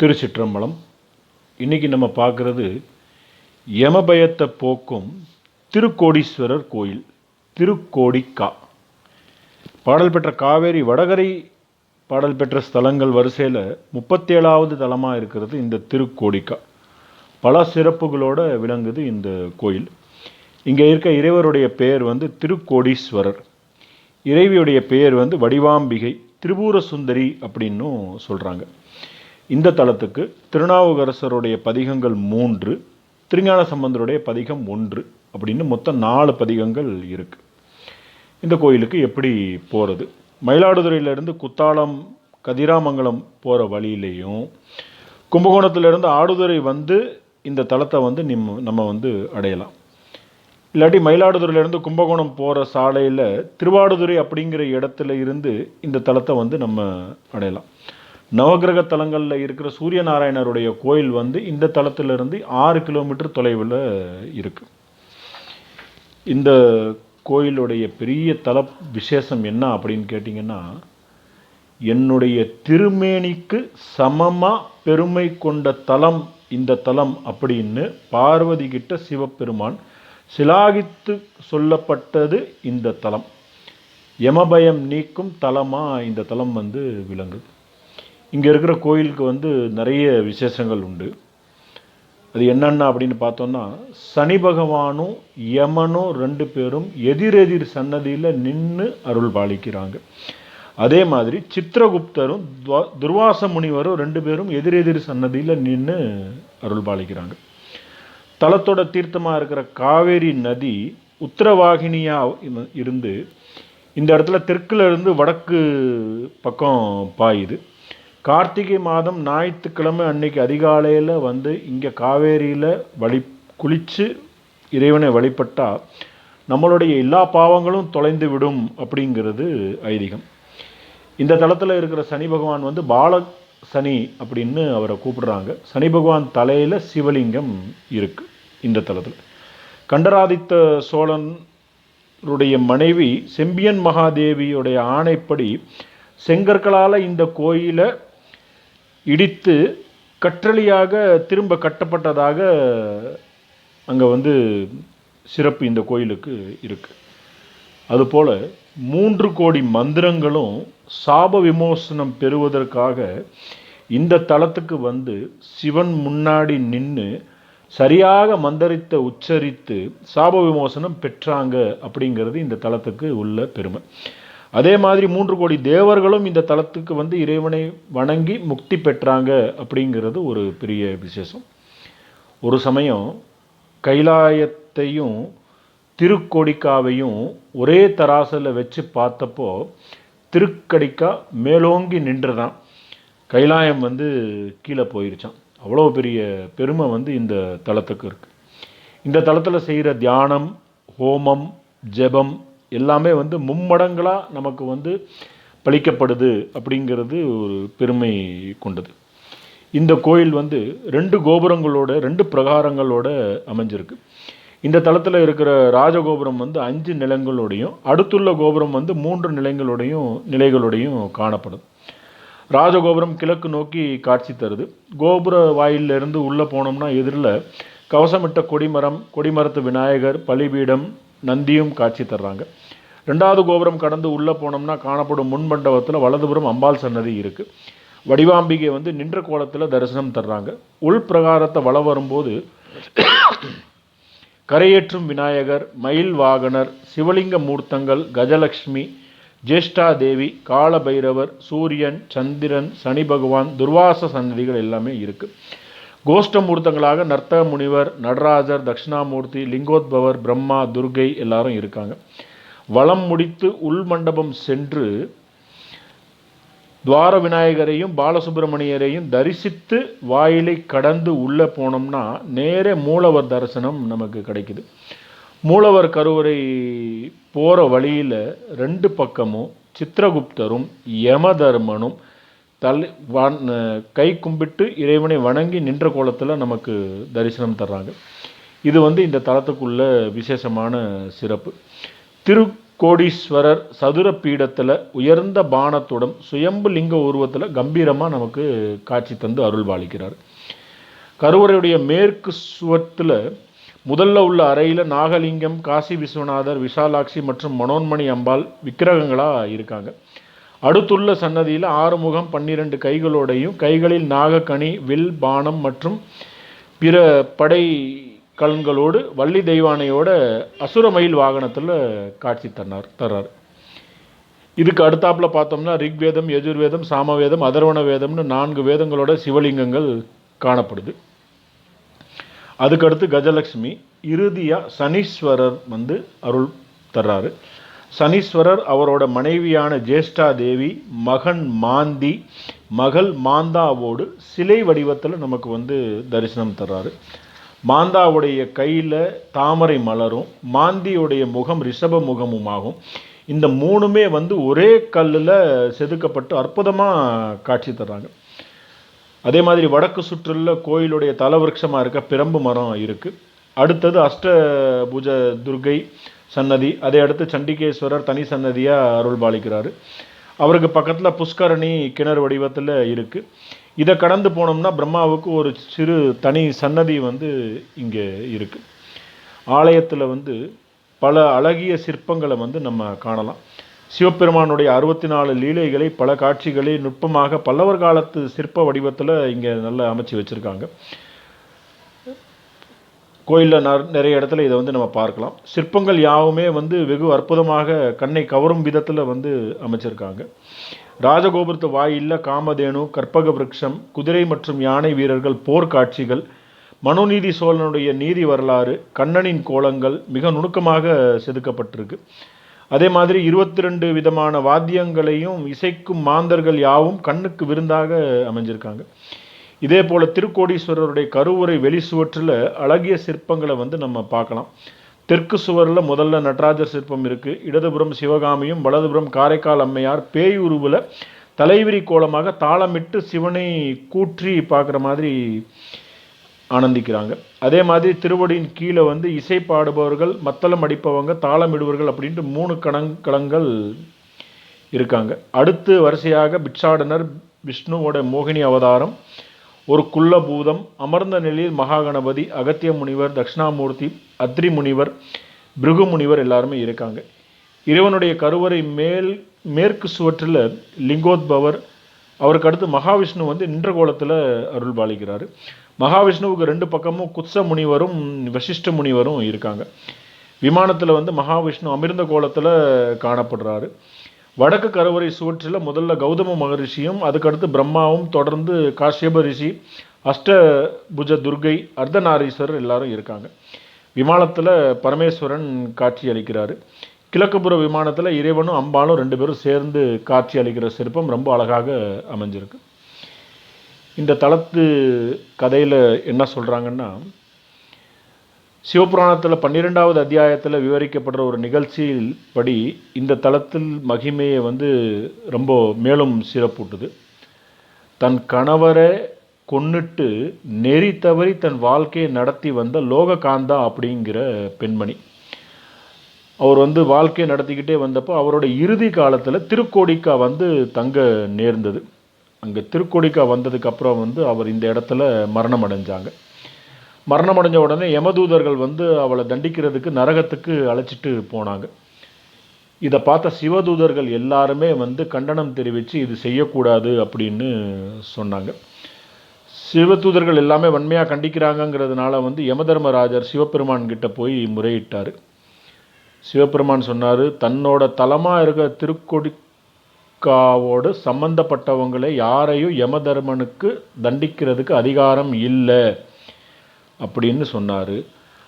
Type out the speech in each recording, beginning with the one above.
திருச்சிற்றம்பலம். இன்னைக்கு நம்ம பார்க்குறது யமபயத்தை போக்கும் திருக்கோடீஸ்வரர் கோயில் திருக்கோடிக்கா. பாடல் பெற்ற காவேரி வடகரை பாடல் பெற்ற ஸ்தலங்கள் வரிசையில் முப்பத்தேழாவது தலமாக இருக்கிறது இந்த திருக்கோடிக்கா. பல சிறப்புகளோட விளங்குது இந்த கோயில். இங்கே இருக்க இறைவருடைய பெயர் வந்து திருக்கோடீஸ்வரர். இறைவியுடைய பெயர் வந்து வடிவாம்பிகை திரிபுர சுந்தரி அப்படின்னும் சொல்கிறாங்க இந்த தலத்துக்கு திருநாவுக்கரசருடைய பதிகங்கள் மூன்று திருஞான சம்பந்தருடைய பதிகம் ஒன்று அப்படின்னு மொத்தம் நாலு பதிகங்கள் இருக்குது இந்த கோயிலுக்கு எப்படி போகிறது மயிலாடுதுறையிலேருந்து குத்தாலம் கதிராமங்கலம் போகிற வழியிலையும் கும்பகோணத்திலேருந்து ஆடுதுறை வந்து இந்த தலத்தை வந்து நிம் நம்ம வந்து அடையலாம். இல்லாட்டி மயிலாடுதுறையிலேருந்து கும்பகோணம் போகிற சாலையில் திருவாடுதுறை அப்படிங்கிற இடத்துல இருந்து இந்த தலத்தை வந்து நம்ம அடையலாம். நவகிரக தலங்களில் இருக்கிற சூரிய நாராயணருடைய கோயில் வந்து இந்த தலத்திலிருந்து ஆறு கிலோமீட்டர் தொலைவில் இருக்கு. இந்த கோயிலுடைய பெரிய தல விசேஷம் என்ன அப்படின்னு கேட்டிங்கன்னா என்னுடைய திருமேனிக்கு சமமா பெருமை கொண்ட தலம் இந்த தலம் அப்படின்னு பார்வதி கிட்ட சிவபெருமான் சிலாகித்து சொல்லப்பட்டது இந்த தலம். யமபயம் நீக்கும் தலமாக இந்த தலம் வந்து விளங்குது இங்கே இருக்கிற கோயிலுக்கு வந்து நிறைய விசேஷங்கள் உண்டு. அது என்னென்ன அப்படின்னு பார்த்தோம்னா சனி பகவானும் யமனும் ரெண்டு பேரும் எதிரெதிர் சன்னதியில் நின்று அருள் பாலிக்கிறாங்க. அதே மாதிரி சித்திரகுப்தரும் துவா- துர்வாச முனிவரும் ரெண்டு பேரும் எதிரெதிர் சன்னதியில் நின்று அருள் பாலிக்கிறாங்க. தலத்தோட தீர்த்தமாக இருக்கிற காவேரி நதி உத்தரவாகினியாக இருந்து இந்த இடத்துல தெற்குல இருந்து வடக்கு பக்கம் பாயுது. கார்த்திகை மாதம் ஞாயிற்றுக்கிழமை அன்னைக்கு அதிகாலையில் வந்து இங்கே காவேரியில் வழி குளித்து இறைவனை வழிபட்டால் நம்மளுடைய எல்லா பாவங்களும் தொலைந்து விடும் அப்படிங்கிறது ஐதீகம். இந்த தளத்தில் இருக்கிற சனி பகவான் வந்து பால சனி அப்படின்னு அவரை கூப்பிடுறாங்க. சனி பகவான் தலையில் சிவலிங்கம் இருக்குது இந்த தலத்தில் கண்டராதித்த சோழனுடைய மனைவி செம்பியன் மகாதேவியுடைய ஆணைப்படி செங்கற்களால் இந்த கோயிலை இடித்து கற்றளியாக திரும்ப கட்டப்பட்டதாக அங்கே வந்து சிறப்பு இந்த கோயிலுக்கு இருக்குது அதுபோல் மூன்று கோடி மந்திரங்களும் சாப விமோசனம் பெறுவதற்காக இந்த தளத்துக்கு வந்து சிவன் முன்னாடி நின்று சரியாக மந்தரித்த உச்சரித்து சாப விமோசனம் பெற்றாங்க அப்படிங்கிறது இந்த தளத்துக்கு உள்ள பெருமை. அதே மாதிரி மூன்று கோடி தேவர்களும் இந்த தளத்துக்கு வந்து இறைவனை வணங்கி முக்தி பெற்றாங்க அப்படிங்கிறது ஒரு பெரிய விசேஷம். ஒரு சமயம் கைலாயத்தையும் திருக்கோடிக்காவையும் ஒரே தராசில் வச்சு பார்த்தப்போ திருக்கடிக்கா மேலோங்கி நின்றுதான் கைலாயம் வந்து கீழே போயிருச்சான் அவ்வளோ பெரிய பெருமை வந்து இந்த தலத்துக்கு இருக்குது இந்த தலத்தில் செய்கிற தியானம் ஹோமம் ஜெபம் எல்லாமே வந்து மும்மடங்களாக நமக்கு வந்து பழிக்கப்படுது அப்படிங்கிறது ஒரு பெருமை கொண்டது. இந்த கோயில் வந்து ரெண்டு கோபுரங்களோட ரெண்டு பிரகாரங்களோட அமைஞ்சிருக்கு. இந்த தளத்தில் இருக்கிற ராஜகோபுரம் வந்து அஞ்சு நிலங்களோடையும் அடுத்துள்ள கோபுரம் வந்து மூன்று நிலங்களோடையும் நிலைகளோடையும் காணப்படும். ராஜகோபுரம் கிழக்கு நோக்கி காட்சி தருது. கோபுர வாயிலிருந்து உள்ளே போனோம்னா எதிரில் கவசமிட்ட கொடிமரம் கொடிமரத்து விநாயகர் பலிபீடம் நந்தியும் காட்சி தர்றாங்க. ரெண்டாவது கோபுரம் கடந்து உள்ளே போனோம்னா காணப்படும் முன்மண்டபத்தில் வலதுபுறம் அம்பாள் சன்னதி இருக்குது வடிவாம்பிகை வந்து நின்ற கோலத்தில் தரிசனம் தர்றாங்க. உள் பிரகாரத்தை வலம் வரும்போது கரையேற்றும் விநாயகர் மயில் வாகனர் சிவலிங்க மூர்த்தங்கள் கஜலக்ஷ்மி ஜேஷ்டா தேவி காலபைரவர் சூரியன் சந்திரன் சனி பகவான் துர்வாச சன்னதிகள் எல்லாமே இருக்குது கோஷ்ட மூர்த்தங்களாக நர்த்தக முனிவர் நடராஜர் தட்சிணாமூர்த்தி லிங்கோத்பவர் பிரம்மா துர்கை எல்லாரும் இருக்காங்க. வளம் முடித்து உள் மண்டபம் சென்று துவார விநாயகரையும் பாலசுப்பிரமணியரையும் தரிசித்து வாயிலை கடந்து உள்ளே போனோம்னா நேரே மூலவர் தரிசனம் நமக்கு கிடைக்குது. மூலவர் கருவறை போகிற வழியில் ரெண்டு பக்கமும் சித்திரகுப்தரும் யமதர்மனும் தலை வன் கை கும்பிட்டு இறைவனை வணங்கி நின்ற கோலத்தில் நமக்கு தரிசனம் தர்றாங்க. இது வந்து இந்த தலத்துக்குள்ள விசேஷமான சிறப்பு. திரு கோடீஸ்வரர் சதுர பீடத்தில் உயர்ந்த பானத்துடன் சுயம்பு லிங்க உருவத்தில் கம்பீரமாக நமக்கு காட்சி தந்து அருள்பாலிக்கிறார் கருவறையுடைய மேற்கு சுவத்தில் முதல்ல உள்ள அறையில் நாகலிங்கம் காசி விஸ்வநாதர் விஷாலாட்சி மற்றும் மனோன்மணி அம்பாள் விக்கிரகங்களாக இருக்காங்க. அடுத்துள்ள சன்னதியில் ஆறுமுகம் பன்னிரண்டு கைகளோடையும் கைகளில் நாகக்கனி வில் பானம் மற்றும் பிற படை கலன்களோடு வள்ளி தெய்வானையோட அசுரமயில் வாகனத்தில் காட்சி தன்னார் தர்றார். இதுக்கு அடுத்தாப்பில் பார்த்தோம்னா ரிக்வேதம் யஜுர்வேதம் சாமவேதம் அதர்வண வேதம்னு நான்கு வேதங்களோட சிவலிங்கங்கள் காணப்படுது. அதுக்கடுத்து கஜலட்சுமி இறுதியாக சனீஸ்வரர் வந்து அருள் தர்றாரு. சனீஸ்வரர் அவரோட மனைவியான ஜேஷ்டா தேவி மகன் மாந்தி மகள் மாந்தாவோடு சிலை வடிவத்தில் நமக்கு வந்து தரிசனம் தர்றாரு. மாந்தாவுடைய கையில் தாமரை மலரும் மாந்தியுடைய முகம் ரிஷப முகமுமாகும். இந்த மூணுமே வந்து ஒரே கல்லில் செதுக்கப்பட்டு அற்புதமாக காட்சி தர்றாங்க. அதே மாதிரி வடக்கு சுற்றில் கோயிலுடைய தலவிருட்சமாக இருக்க பிரம்பு மரம் இருக்குது அடுத்தது அஷ்டபூஜ துர்கை சன்னதி அதை அடுத்து சண்டிகேஸ்வரர் தனி சன்னதியாக அருள் பாலிக்கிறாரு அவருக்கு பக்கத்தில் புஷ்கரணி கிணறு வடிவத்தில் இருக்குது இதை கடந்து போனோம்னா பிரம்மாவுக்கு ஒரு சிறு தனி சன்னதி வந்து இங்கே இருக்குது ஆலயத்தில் வந்து பல அழகிய சிற்பங்களை வந்து நம்ம காணலாம். சிவபெருமானுடைய அறுபத்தி நாலு லீலைகளை பல காட்சிகளை நுட்பமாக பல்லவர் காலத்து சிற்ப வடிவத்தில் இங்கே நல்லா அமைச்சு வச்சுருக்காங்க. கோயிலில் நிறைய இடத்துல இதை வந்து நம்ம பார்க்கலாம். சிற்பங்கள் யாவுமே வந்து வெகு அற்புதமாக கண்ணை கவரும் விதத்தில் வந்து அமைச்சிருக்காங்க. ராஜகோபுரத்து வாயிலில் காமதேனு கற்பக விரக்ஷம் குதிரை மற்றும் யானை வீரர்கள் போர்க்காட்சிகள் மனுநீதி சோழனுடைய நீதி வரலாறு கண்ணனின் கோலங்கள் மிக நுணுக்கமாக செதுக்கப்பட்டிருக்கு. அதே மாதிரி இருபத்தி ரெண்டு விதமான வாத்தியங்களையும் இசைக்கும் மாந்தர்கள் யாவும் கண்ணுக்கு விருந்தாக அமைஞ்சிருக்காங்க. இதே போல் திருக்கோடீஸ்வரருடைய கருவுரை வெளி சுவற்றில் அழகிய சிற்பங்களை வந்து நம்ம பார்க்கலாம். தெற்கு சுவரில் முதல்ல நடராஜர் சிற்பம் இருக்குது இடதுபுறம் சிவகாமியும் வலதுபுறம் காரைக்கால் அம்மையார். பேய் உருவில் தலைவிரி கோலமாக தாளமிட்டு சிவனை கூற்றி பார்க்குற மாதிரி ஆனந்திக்கிறாங்க. அதே மாதிரி திருவடியின் கீழே வந்து இசை பாடுபவர்கள் மத்தளம் அடிப்பவங்க தாளமிடுவர்கள் அப்படின்ட்டு மூணு கணங் களங்கள் இருக்காங்க. அடுத்து வரிசையாக பிட்சாடனர் விஷ்ணுவோட மோகினி அவதாரம். ஒரு குள்ளபூதம் அமர்ந்த நிலையில் மகாகணபதி அகத்திய முனிவர் தட்சிணாமூர்த்தி அத்ரி முனிவர் பிருகு முனிவர் எல்லாருமே இருக்காங்க. இறைவனுடைய கருவறை மேல் மேற்கு சுவற்றில் லிங்கோத்பவர் அவருக்கு அடுத்து மகாவிஷ்ணு வந்து நின்ற கோலத்தில் அருள் பாலிக்கிறார். மகாவிஷ்ணுவுக்கு ரெண்டு பக்கமும் குத்ச முனிவரும் வசிஷ்ட முனிவரும் இருக்காங்க. விமானத்தில் வந்து மகாவிஷ்ணு அமிர்ந்த கோலத்தில் காணப்படுறாரு. வடக்கு கருவறை சுவற்றில் முதல்ல கௌதம மகரிஷியும் அதுக்கடுத்து பிரம்மாவும் தொடர்ந்து காஷ்யப ரிஷி அஷ்டபுஜ துர்கை அர்த்தநாரீஸ்வரர் எல்லாரும் இருக்காங்க. விமானத்தில் பரமேஸ்வரன் காட்சி அளிக்கிறாரு. கிழக்குப்புற விமானத்தில் இறைவனும் அம்பாலும் ரெண்டு பேரும் சேர்ந்து காட்சி அளிக்கிற சிற்பம் ரொம்ப அழகாக அமைஞ்சிருக்கு. இந்த தளத்து கதையில் என்ன சொல்கிறாங்கன்னா சிவபுராணத்தில் பன்னிரெண்டாவது அத்தியாயத்தில் விவரிக்கப்படுற ஒரு நிகழ்ச்சியில் படி இந்த தளத்தில் மகிமையை வந்து ரொம்ப மேலும் சிறப்பூட்டுது. தன் கணவரை கொன்னுட்டு நெறி தவறி தன் வாழ்க்கையை நடத்தி வந்த லோககாந்தா அப்படிங்கிற பெண்மணி. அவர் வந்து வாழ்க்கையை நடத்திக்கிட்டே வந்தப்போ அவரோட இறுதி காலத்தில் திருக்கோடிக்கா வந்து தங்க நேர்ந்தது. அங்கே திருக்கோடிக்கா வந்ததுக்கப்புறம் வந்து அவர் இந்த இடத்துல மரணம் அடைஞ்சாங்க மரணமடைஞ்ச உடனே யமதூதர்கள் வந்து அவளை தண்டிக்கிறதுக்கு நரகத்துக்கு அழைச்சிட்டு போனாங்க. இதை பார்த்த சிவதூதர்கள் எல்லாருமே வந்து கண்டனம் தெரிவித்து இது செய்யக்கூடாது அப்படின்னு சொன்னாங்க. சிவதூதர்கள் எல்லாமே வன்மையாக கண்டிக்கிறாங்கங்கிறதுனால வந்து யமதர்மராஜர் சிவபெருமான் கிட்ட போய் முறையிட்டார். சிவபெருமான் சொன்னார் தன்னோட தலமாக இருக்க திருக்கொடிக்காவோடு சம்பந்தப்பட்டவங்களை யாரையும் யமதர்மனுக்கு தண்டிக்கிறதுக்கு அதிகாரம் இல்லை. அப்படின்னு சொன்னார்.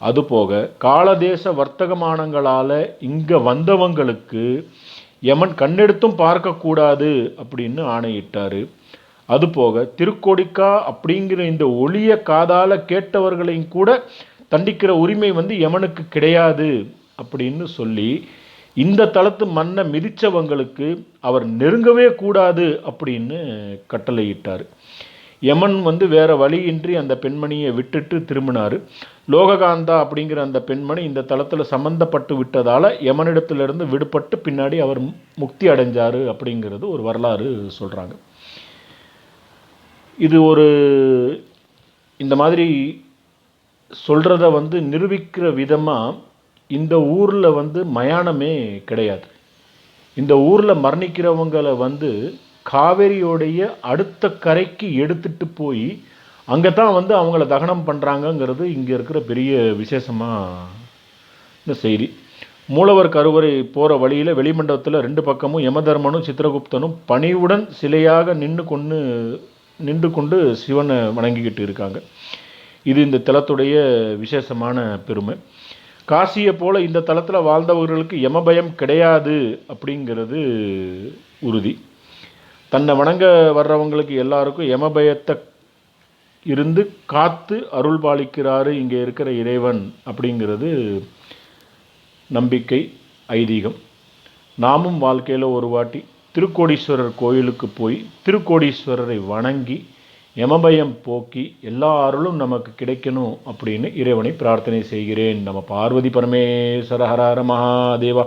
அதுபோக காலதேச வர்த்தகமானங்களால் இங்கே வந்தவங்களுக்கு யமன் கண்ணெடுத்தும் பார்க்கக்கூடாது அப்படின்னு ஆணையிட்டார். அதுபோக திருக்கோடிக்கா அப்படிங்கிற இந்த ஒளிய காதால் கேட்டவர்களையும் கூட தண்டிக்கிற உரிமை வந்து யமனுக்கு கிடையாது அப்படின்னு சொல்லி இந்த தளத்து மண்ணை மிதித்தவங்களுக்கு அவர் நெருங்கவே கூடாது அப்படின்னு கட்டளையிட்டார். யமன் வந்து வேறு வழியின்றி அந்த பெண்மணியை விட்டுட்டு திரும்பினார். லோககாந்தா அப்படிங்கிற அந்த பெண்மணி இந்த தளத்தில் சம்மந்தப்பட்டு விட்டதால் யமனிடத்திலிருந்து விடுபட்டு பின்னாடி அவர் முக்தி அடைஞ்சார் அப்படிங்கிறது ஒரு வரலாறு சொல்கிறாங்க இது ஒரு இந்த மாதிரி சொல்கிறத வந்து நிரூபிக்கிற விதமாக இந்த ஊரில் வந்து மயானமே கிடையாது. இந்த ஊரில் மரணிக்கிறவங்களை வந்து காவேரியோடைய அடுத்த கரைக்கு எடுத்துட்டு போய் அங்கே தான் வந்து அவங்கள தகனம் பண்ணுறாங்கங்கிறது இங்கே இருக்கிற பெரிய விசேஷமாக இந்த செய்தி. மூலவர் கருவறை போகிற வழியில் வெளிமண்டபத்தில் ரெண்டு பக்கமும் யமதர்மனும் சித்திரகுப்தனும் பணிவுடன் சிலையாக நின்று கொண்டு நின்று கொண்டு சிவனை வணங்கிக்கிட்டு இருக்காங்க. இது இந்த தலத்துடைய விசேஷமான பெருமை. காசியை போல இந்த தலத்தில் வாழ்ந்தவர்களுக்கு யமபயம் கிடையாது அப்படிங்கிறது உறுதி. தன்னை வணங்க வர்றவங்களுக்கு எல்லாருக்கும் யமபயத்தை இருந்து காத்து அருள் பாலிக்கிறாரு இங்கே இருக்கிற இறைவன் அப்படிங்கிறது நம்பிக்கை ஐதீகம். நாமும் வாழ்க்கையில் ஒரு வாட்டி திருக்கோடீஸ்வரர் கோயிலுக்கு போய் திருக்கோடீஸ்வரரை வணங்கி யமபயம் போக்கி எல்லா அருளும் நமக்கு கிடைக்கணும் அப்படின்னு இறைவனை பிரார்த்தனை செய்கிறேன். நம்ம பார்வதி பரமேஸ்வர ஹரஹர மகாதேவா.